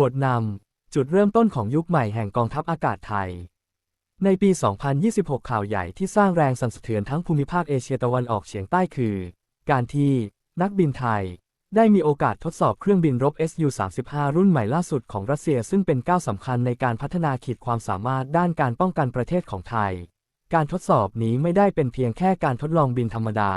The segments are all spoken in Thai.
บทนำจุดเริ่มต้นของยุคใหม่แห่งกองทัพอากาศไทย ในปี 2026 ข่าวใหญ่ที่สร้างแรงสั่นสะเทือนทั้งภูมิภาคเอเชียตะวันออกเฉียงใต้คือ การที่นักบินไทย ได้มีโอกาสทดสอบเครื่องบินรบ Su-35 รุ่นใหม่ล่าสุดของรัสเซียซึ่งเป็นก้าวสำคัญในการพัฒนาขีดความสามารถด้านการป้องกันประเทศของไทย การทดสอบนี้ไม่ได้เป็นเพียงแค่การทดลองบินธรรมดา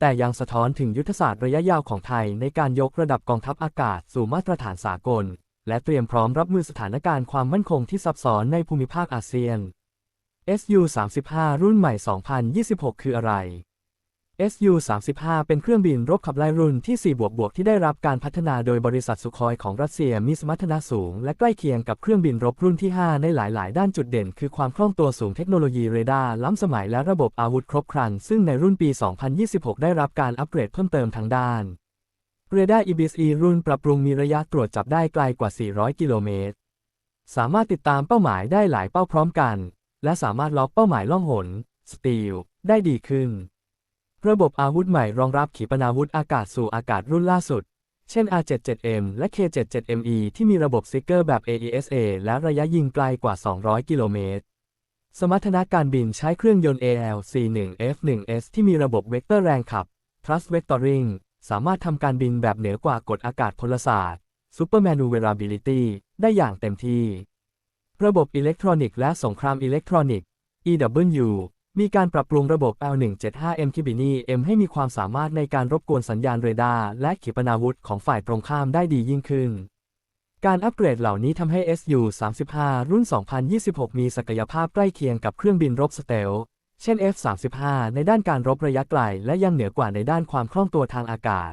แต่ยังสะท้อนถึงยุทธศาสตร์ระยะยาวของไทยในการยกระดับกองทัพอากาศสู่มาตรฐานสากล และเตรียมพร้อมรับมือสถานการณ์ความมั่นคงที่ซับซ้อนในภูมิภาคอาเซียน Su-35 รุ่นใหม่ 2026 คืออะไร Su-35 เป็นเครื่องบินรบขับไล่รุ่นที่ 4 บวกบวกที่ได้รับการพัฒนาโดยบริษัทสุคอยของรัสเซียมีสมรรถนะสูง และใกล้เคียงกับเครื่องบินรบรุ่นที่ 5 ในหลาย ๆ ด้านจุดเด่น คือความคล่องตัวสูงเทคโนโลยีเรดาร์ล้ำสมัยและระบบอาวุธครบครัน ซึ่งในรุ่นปี 2026 ได้รับการอัปเกรดเพิ่มเติมทางด้าน เรดาร์ EBSE รุ่นปรับปรุงมีระยะตรวจจับได้ไกลกว่า 400 กิโลเมตร สามารถติดตามเป้าหมายได้หลายเป้าพร้อมกัน และสามารถล็อกเป้าหมายล่องหนสตีลได้ดีขึ้น ระบบอาวุธใหม่รองรับขีปนาวุธอากาศสู่อากาศรุ่นล่าสุด เช่น R77M และ K77ME ที่มีระบบซิกเกอร์แบบ AESA และระยะยิงไกลกว่า 200 กิโลเมตร สมรรถนะการบินใช้เครื่องยนต์ AL-C1F1S ที่มีระบบเวกเตอร์แรงขับ Thrust Vectoring สามารถทำการบินแบบเหนือกว่ากฎอากาศพลศาสตร์ Super Maneuverability ได้อย่างเต็มที่ ระบบอิเล็กทรอนิกส์และสงครามอิเล็กทรอนิกส์ EW มีการปรับปรุงระบบ L175M k i b i n i M ให้มีความสามารถในการรบกวนสัญญาณเรดาร์และขีปนาวุธของฝ่ายตรงข้ามได้ดียิ่งขึ้น การอัปเกรดเหล่านี้ทำให้ Su-35 รุ่น 2026 มีศักยภาพใกล้เคียงกับเครื่องบินรบสเตล เช่น F-35 ในด้านการรบระยะไกล และยังเหนือกว่าในด้านความคล่องตัวทางอากาศ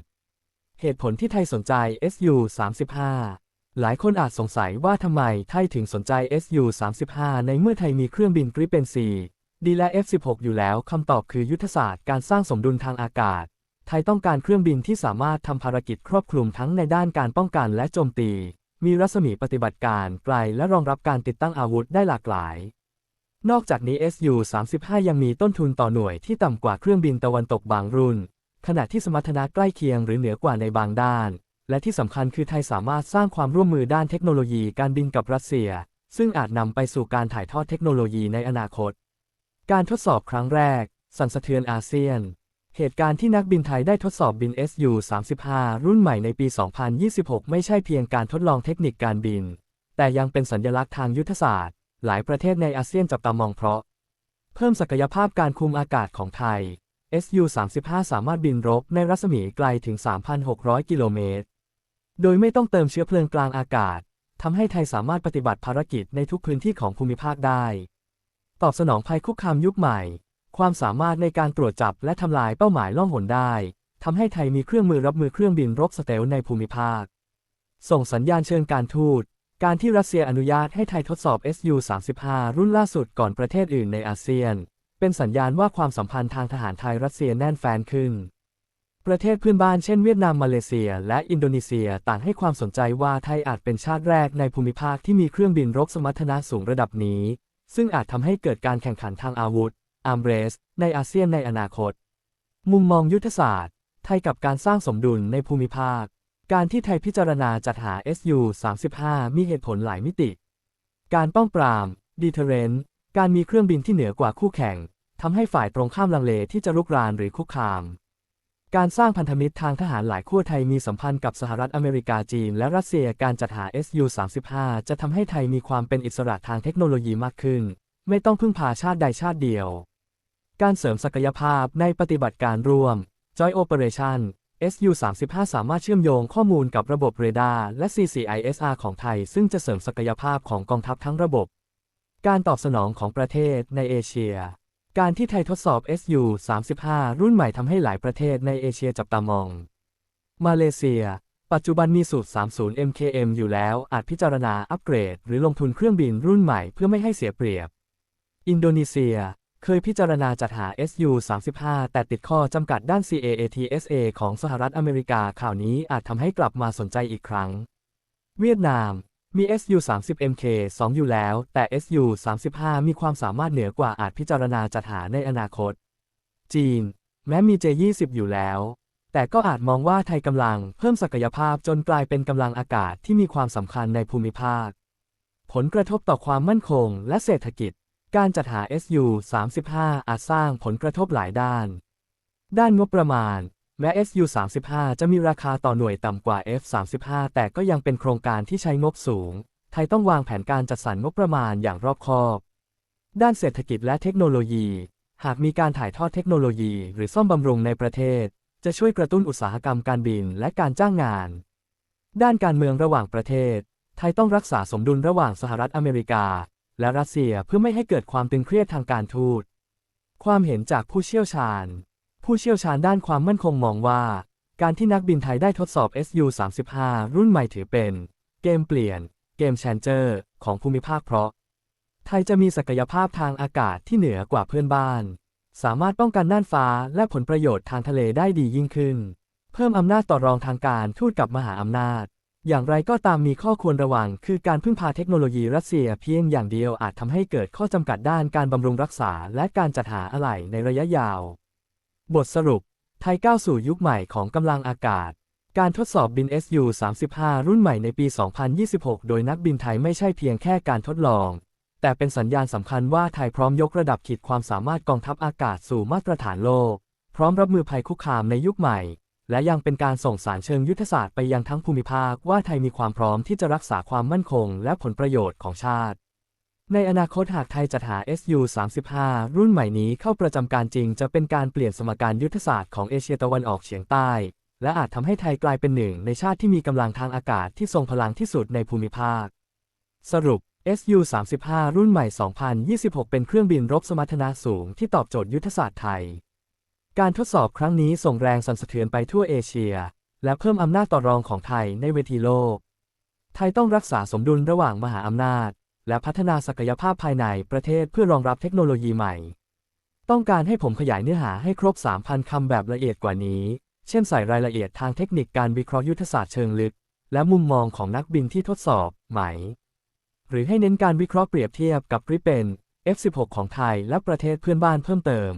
เหตุผลที่ไทยสนใจ Su-35 หลายคนอาจสงสัยว่าทำไมไทยถึงสนใจ Su-35 ในเมื่อไทยมีเครื่องบินกริปเป็น C ดีและ F-16 อยู่แล้วคำตอบคือยุทธศาสตร์การสร้างสมดุลทางอากาศ ไทยต้องการเครื่องบินที่สามารถทำภารกิจครอบคลุมทั้งในด้านการป้องกันและโจมตี มีรัศมีปฏิบัติการไกลและรองรับการติดตั้งอาวุธได้หลากหลาย นอกจากนี้ Su-35 ยังมีต้นทุนต่อหน่วยที่ต่ำกว่าเครื่องบินตะวันตกบางรุ่น ขณะที่สมรรถนะใกล้เคียงหรือเหนือกว่าในบางด้าน และที่สำคัญคือไทยสามารถสร้างความร่วมมือด้านเทคโนโลยีการบินกับรัสเซีย ซึ่งอาจนำไปสู่การถ่ายทอดเทคโนโลยีในอนาคต การทดสอบครั้งแรก สั่นสะเทือนอาเซียน เหตุการณ์ที่นักบินไทยได้ทดสอบบิน Su-35 รุ่นใหม่ในปี 2026 ไม่ใช่เพียงการทดลองเทคนิคการบิน แต่ยังเป็นสัญลักษณ์ทางยุทธศาสตร์ หลายประเทศในอาเซียนจับตามองเพราะ เพิ่มศักยภาพการคุมอากาศของไทย Su-35 สามารถบินรบในรัศมีไกลถึง 3,600 กิโลเมตร โดยไม่ต้องเติมเชื้อเพลิงกลางอากาศทำให้ไทยสามารถปฏิบัติภารกิจในทุกพื้นที่ของภูมิภาคได้ ตอบสนองภัยคุกคามยุคใหม่ ความสามารถในการตรวจจับและทำลายเป้าหมายล่องหนได้ทำให้ไทยมีเครื่องมือรับมือเครื่องบินรบสเตลในภูมิภาค ส่งสัญญาณเชิงการทูต การที่รัสเซียอนุญาตให้ไทยทดสอบ Su-35 รุ่นล่าสุดก่อนประเทศอื่นในอาเซียน เป็นสัญญาณว่าความสัมพันธ์ทางทหารไทยรัสเซียแน่นแฟนขึ้น ประเทศเพื่อนบ้านเช่นเวียดนามมาเลเซีย และอินโดนีเซียต่างให้ความสนใจว่าไทยอาจเป็นชาติแรกในภูมิภาคที่มีเครื่องบินรบสมรรถนะสูงระดับนี้ ซึ่งอาจทำให้เกิดการแข่งขันทางอาวุธอาร์มเรส ในอาเซียนในอนาคต มุมมองยุทธศาสตร์ ไทยกับการสร้างสมดุลในภูมิภาค การที่ไทยพิจารณาจัดหา Su-35 มีเหตุผลหลายมิติ การป้องปราม deterrent การมีเครื่องบินที่เหนือกว่าคู่แข่งทำให้ฝ่ายตรงข้ามลังเลที่จะรุกรานหรือคุกคาม การสร้างพันธมิตรทางทหารหลายขั้วไทยมีสัมพันธ์กับสหรัฐอเมริกาจีน และรัสเซียการจัดหา Su-35 จะทำให้ไทยมีความเป็นอิสระทางเทคโนโลยีมากขึ้น ไม่ต้องพึ่งพาชาติใดชาติเดียว การเสริมศักยภาพในปฏิบัติการร่วม Joint Operation Su-35 สามารถเชื่อมโยงข้อมูลกับระบบเรดาร์และ CCISR ของไทย ซึ่งจะเสริมศักยภาพของกองทัพทั้งระบบ การตอบสนองของประเทศในเอเชีย การที่ไทยทดสอบ Su-35 รุ่นใหม่ทำให้หลายประเทศในเอเชียจับตามอง มาเลเซีย ปัจจุบันมีสูตร 30 MKM อยู่แล้ว อาจพิจารณาอัปเกรด หรือลงทุนเครื่องบินรุ่นใหม่เพื่อไม่ให้เสียเปรียบ อินโดนีเซีย เคยพิจารณาจัดหา Su-35 แต่ติดข้อจำกัดด้าน CAATSA ของสหรัฐอเมริกาข่าวนี้อาจทำให้กลับมาสนใจอีกครั้ง เวียดนามมี Su-30MK 2 อยู่แล้ว แต่ Su-35 มีความสามารถเหนือกว่าอาจพิจารณาจัดหาในอนาคต จีน แม้มี J-20 อยู่แล้ว แต่ก็อาจมองว่าไทยกำลังเพิ่มศักยภาพจนกลายเป็นกำลังอากาศที่มีความสำคัญในภูมิภาค ผลกระทบต่อความมั่นคงและเศรษฐกิจ การจัดหา SU-35 อาจสร้างผลกระทบหลายด้าน ด้านงบประมาณ แม้ SU-35 จะมีราคาต่อหน่วยต่ำกว่า F-35 แต่ก็ยังเป็นโครงการที่ใช้งบสูง ไทยต้องวางแผนการจัดสรรงบประมาณอย่างรอบคอบ ด้านเศรษฐกิจและเทคโนโลยี หากมีการถ่ายทอดเทคโนโลยี หรือซ่อมบำรุงในประเทศ จะช่วยกระตุ้นอุตสาหกรรมการบินและการจ้างงาน ด้านการเมืองระหว่างประเทศ ไทยต้องรักษาสมดุลระหว่างสหรัฐอเมริกา และรัสเซียเพื่อไม่ให้เกิดความตึงเครียดทางการทูต ความเห็นจากผู้เชี่ยวชาญ ผู้เชี่ยวชาญด้านความมั่นคงมองว่า การที่นักบินไทยได้ทดสอบ SU-35 รุ่นใหม่ถือเป็น เกมเปลี่ยน เกมแชนเจอร์ ของภูมิภาคเพราะ ไทยจะมีศักยภาพทางอากาศที่เหนือกว่าเพื่อนบ้าน สามารถป้องกันน่านฟ้าและผลประโยชน์ทางทะเลได้ดียิ่งขึ้น เพิ่มอำนาจต่อรองทางการทูตกับมหาอำนาจ อย่างไรก็ตามมีข้อควรระวัง คือการพึ่งพาเทคโนโลยีรัสเซียเพียงอย่างเดียวอาจทำให้เกิดข้อจำกัดด้านการบำรุงรักษา และการจัดหาอะไหล่ในระยะยาว บทสรุป ไทยก้าวสู่ยุคใหม่ของกำลังอากาศ การทดสอบบิน SU-35 รุ่นใหม่ในปี 2026 โดยนักบินไทยไม่ใช่เพียงแค่การทดลอง แต่เป็นสัญญาณสำคัญว่าไทยพร้อมยกระดับขีดความสามารถกองทัพอากาศสู่มาตรฐานโลก พร้อมรับมือภัยคุกคามในยุคใหม่ และยังเป็นการส่งสารเชิงยุทธศาสตร์ไปยังทั้งภูมิภาคว่าไทยมีความพร้อมที่จะรักษาความมั่นคงและผลประโยชน์ของชาติ ในอนาคตหากไทยจัดหา SU-35 รุ่นใหม่นี้เข้าประจำการจริงจะเป็นการเปลี่ยนสมการยุทธศาสตร์ของเอเชียตะวันออกเฉียงใต้ และอาจทำให้ไทยกลายเป็นหนึ่งในชาติที่มีกำลังทางอากาศที่ทรงพลังที่สุดในภูมิภาค สรุป SU-35 รุ่นใหม่ 2026 เป็นเครื่องบินรบสมรรถนะสูงที่ตอบโจทย์ยุทธศาสตร์ไทย การทดสอบครั้งนี้ส่งแรงสั่นสะเทือนไปทั่วเอเชีย และเพิ่มอำนาจต่อรองของไทยในเวทีโลก ไทยต้องรักษาสมดุลระหว่างมหาอำนาจ และพัฒนาศักยภาพภายในประเทศเพื่อรองรับเทคโนโลยีใหม่ ต้องการให้ผมขยายเนื้อหาให้ครบ 3,000 คำแบบละเอียดกว่านี้ เช่นใส่รายละเอียดทางเทคนิคการวิเคราะห์ยุทธศาสตร์เชิงลึก และมุมมองของนักบินที่ทดสอบไหม หรือให้เน้นการวิเคราะห์เปรียบเทียบกับริเป็น F16 ของไทยและประเทศเพื่อนบ้านเพิ่มเติม